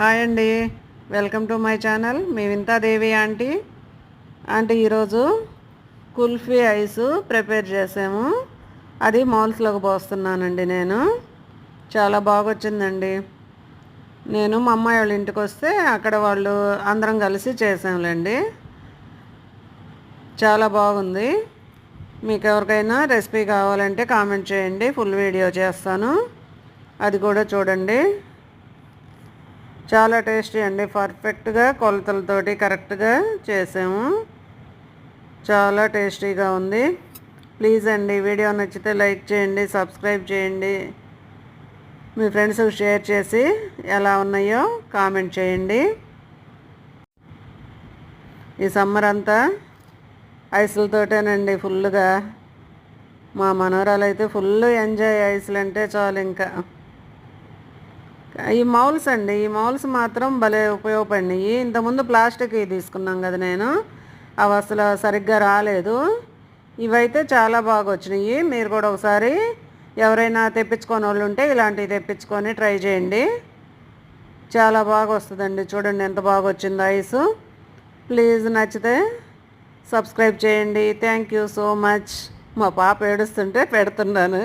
Hi అండి. Welcome to my channel. Me Vinthadevi aunty. Aunty ఈరోజు kulfi ice prepare చేసాము. అది మౌల్స్లోకి పోస్తున్నానండి నేను. చాలా బాగా వచ్చిందండి నేను మా అమ్మాయి వాళ్ళ ఇంటికి వస్తే అక్కడ వాళ్ళు అందరం కలిసి చేసాంలేండి. చాలా బాగుంది. మీకు ఎవరికైనా రెసిపీ కావాలంటే కామెంట్ చేయండి. ఫుల్ వీడియో చేస్తాను. అది కూడా చూడండి. చాలా టేస్టీ అండి. పర్ఫెక్ట్గా కొలతలతోటి కరెక్ట్గా చేసాము. చాలా టేస్టీగా ఉంది. ప్లీజ్ అండి వీడియో నచ్చితే లైక్ చేయండి సబ్స్క్రైబ్ చేయండి. మీ ఫ్రెండ్స్కి షేర్ చేసి ఎలా ఉన్నాయో కామెంట్ చేయండి. ఈ సమ్మర్ అంతా ఐసులతోటేనండి ఫుల్గా. మా మనవరాలు అయితే ఫుల్ ఎంజాయ్ ఐసులు అంటే చాలు ఇంకా. ఈ మౌల్స్ అండి ఈ మౌల్స్ మాత్రం భలే ఉపయోగపడినాయి. ఇంతకుముందు ప్లాస్టిక్ తీసుకున్నాం కదా నేను అవి అసలు సరిగ్గా రాలేదు. ఇవైతే చాలా బాగా వచ్చినాయి మీరు కూడా ఒకసారి ఎవరైనా తెప్పించుకొని వాళ్ళు ఉంటే ఇలాంటివి తెప్పించుకొని ట్రై చేయండి. చాలా బాగా వస్తుందండి చూడండి ఎంత బాగా వచ్చిందో ఐస్. ప్లీజ్ నచ్చితే సబ్స్క్రైబ్ చేయండి. Thank you so much. మా పాప ఏడుస్తుంటే పెడుతున్నాను